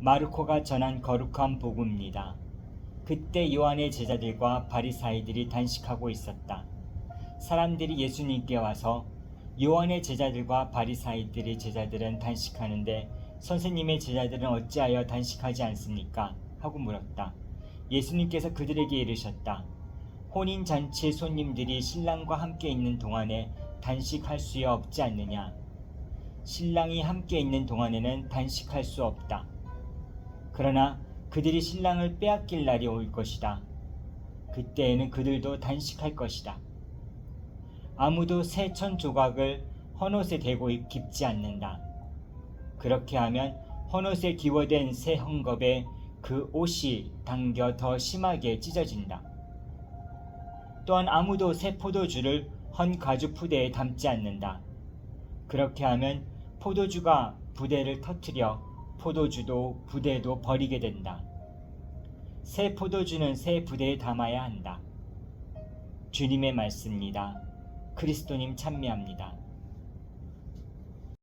마르코가 전한 거룩한 복음입니다. 그때 요한의 제자들과 바리사이들이 단식하고 있었다. 사람들이 예수님께 와서 요한의 제자들과 바리사이들의 제자들은 단식하는데 선생님의 제자들은 어찌하여 단식하지 않습니까? 하고 물었다. 예수님께서 그들에게 이르셨다. 혼인 잔치의 손님들이 신랑과 함께 있는 동안에 단식할 수야 없지 않느냐? 신랑이 함께 있는 동안에는 단식할 수 없다. 그러나 그들이 신랑을 빼앗길 날이 올 것이다. 그때에는 그들도 단식할 것이다. 아무도 새 천 조각을 헌옷에 대고 입지 않는다. 그렇게 하면 헌옷에 기워된 새 헝겊에 그 옷이 당겨 더 심하게 찢어진다. 또한 아무도 새 포도주를 헌 가죽 부대에 담지 않는다. 그렇게 하면 포도주가 부대를 터뜨려 포도주도 부대도 버리게 된다. 새 포도주는 새 부대에 담아야 한다. 주님의 말씀입니다. 그리스도님 찬미합니다.